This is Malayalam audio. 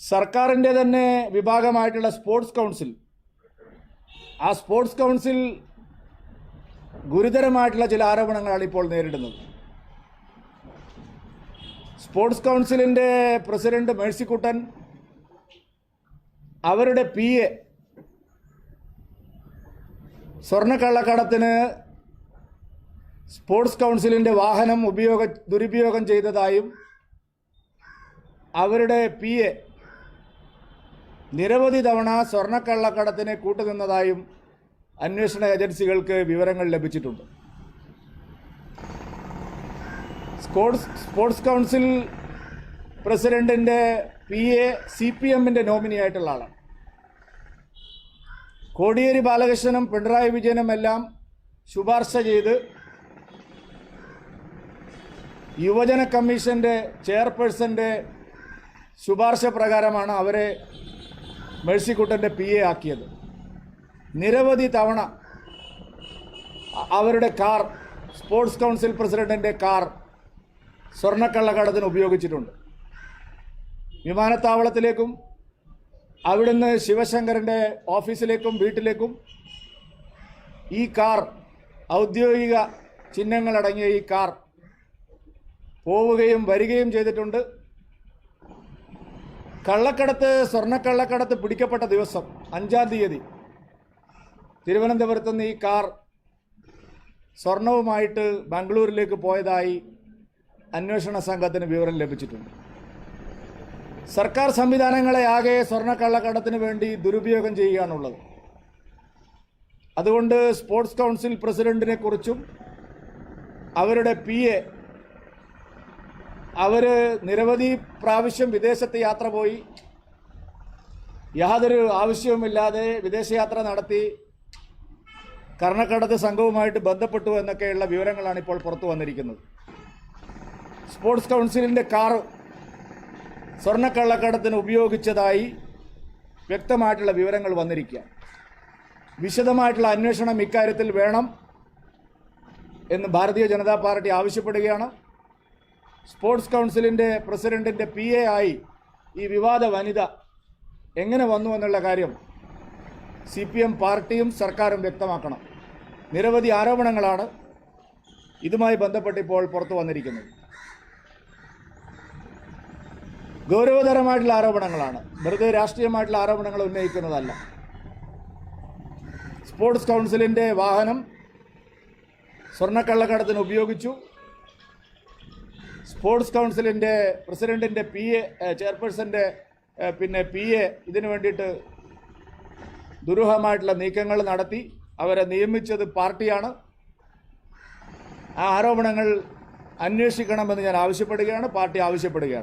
സർക്കാരിന്റെ തന്നെ വിഭാഗമായിട്ടുള്ള സ്പോർട്സ് കൗൺസിൽ. ആ സ്പോർട്സ് കൗൺസിൽ ഗുരുതരമായിട്ടുള്ള ചില ആരോപണങ്ങളാണ് ഇപ്പോൾ നേരിടുന്നത്. സ്പോർട്സ് കൗൺസിലിന്റെ പ്രസിഡന്റ് മേഴ്സിക്കുട്ടൻ അവരുടെ പി എ സ്വർണക്കള്ളക്കടത്തിന് സ്പോർട്സ് കൗൺസിലിന്റെ വാഹനം ഉപയോഗ ദുരുപയോഗം ചെയ്തതായും അവരുടെ പി എ നിരവധി തവണ സ്വർണക്കള്ളക്കടത്തിന് കൂട്ടുനിന്നതായും അന്വേഷണ ഏജൻസികൾക്ക് വിവരങ്ങൾ ലഭിച്ചിട്ടുണ്ട്. സ്പോർട്സ് സ്പോർട്സ് കൗൺസിൽ പ്രസിഡന്റിന്റെ പി എ സി പി എമ്മിന്റെ നോമിനിയായിട്ടുള്ള ആളാണ്. കോടിയേരി ബാലകൃഷ്ണനും പിണറായി വിജയനും എല്ലാം ശുപാർശ ചെയ്ത് യുവജന കമ്മീഷന്റെ ചെയർപേഴ്സന്റെ ശുപാർശ പ്രകാരമാണ് അവരെ മേഴ്സിക്കുട്ടന്റെ പി എ ആക്കിയത്. നിരവധി തവണ അവരുടെ കാർ സ്പോർട്സ് കൗൺസിൽ പ്രസിഡന്റിന്റെ കാർ സ്വർണക്കള്ളക്കടത്തിന് ഉപയോഗിച്ചിട്ടുണ്ട്. വിമാനത്താവളത്തിലേക്കും അവിടുന്ന് ശിവശങ്കറിന്റെ ഓഫീസിലേക്കും വീട്ടിലേക്കും ഈ കാർ ഔദ്യോഗിക ചിഹ്നങ്ങളടങ്ങിയ ഈ കാർ പോവുകയും വരികയും ചെയ്തിട്ടുണ്ട്. കള്ളക്കടത്ത് സ്വർണക്കള്ളക്കടത്ത് പിടിക്കപ്പെട്ട ദിവസം അഞ്ചാം തീയതി തിരുവനന്തപുരത്ത് നിന്ന് ഈ കാർ സ്വർണവുമായിട്ട് ബാംഗ്ലൂരിലേക്ക് പോയതായി അന്വേഷണ സംഘത്തിന് വിവരം ലഭിച്ചിട്ടുണ്ട്. സർക്കാർ സംവിധാനങ്ങളെ ആകെ സ്വർണക്കള്ളക്കടത്തിന് വേണ്ടി ദുരുപയോഗം ചെയ്യുകയാണുള്ളത്. അതുകൊണ്ട് സ്പോർട്സ് കൗൺസിൽ പ്രസിഡന്റിനെ കുറിച്ചും അവരുടെ പി എ അവർ നിരവധി പ്രാവശ്യം വിദേശത്ത് യാത്ര പോയി. യാതൊരു ആവശ്യവുമില്ലാതെ വിദേശയാത്ര നടത്തി. കർണക്കടത്ത് സംഘവുമായിട്ട് ബന്ധപ്പെട്ടു എന്നൊക്കെയുള്ള വിവരങ്ങളാണ് ഇപ്പോൾ പുറത്തു വന്നിരിക്കുന്നത്. സ്പോർട്സ് കൗൺസിലിന്റെ കാർ സ്വർണക്കള്ളക്കടത്തിന് ഉപയോഗിച്ചതായി വ്യക്തമായിട്ടുള്ള വിവരങ്ങൾ വന്നിരിക്കുക. വിശദമായിട്ടുള്ള അന്വേഷണം ഇക്കാര്യത്തിൽ വേണം എന്ന് ഭാരതീയ ജനതാ പാർട്ടി ആവശ്യപ്പെടുകയാണ്. സ്പോർട്സ് കൗൺസിലിന്റെ പ്രസിഡന്റിന്റെ പി എ ആയി ഈ വിവാദ വനിത എങ്ങനെ വന്നു എന്നുള്ള കാര്യം സി പി എം പാർട്ടിയും സർക്കാരും വ്യക്തമാക്കണം. നിരവധി ആരോപണങ്ങളാണ് ഇതുമായി ബന്ധപ്പെട്ടിപ്പോൾ പുറത്തു വന്നിരിക്കുന്നത്. ഗൗരവതരമായിട്ടുള്ള ആരോപണങ്ങളാണ്. വെറുതെ രാഷ്ട്രീയമായിട്ടുള്ള ആരോപണങ്ങൾ ഉന്നയിക്കുന്നതല്ല. സ്പോർട്സ് കൗൺസിലിന്റെ വാഹനം സ്വർണക്കള്ളക്കടത്തിന് ഉപയോഗിച്ചു. സ്പോർട്സ് കൗൺസിലിന്റെ പ്രസിഡന്റിന്റെ പി എ ചെയർപേഴ്സന്റെ പിന്നെ പി എ ഇതിനു വേണ്ടിയിട്ട് ദുരൂഹമായിട്ടുള്ള നീക്കങ്ങൾ നടത്തി. അവരെ നിയമിച്ചത് പാർട്ടിയാണ്. ആ ആരോപണങ്ങൾ അന്വേഷിക്കണമെന്ന് ഞാൻ ആവശ്യപ്പെടുകയാണ്. പാർട്ടി ആവശ്യപ്പെടുകയാണ്.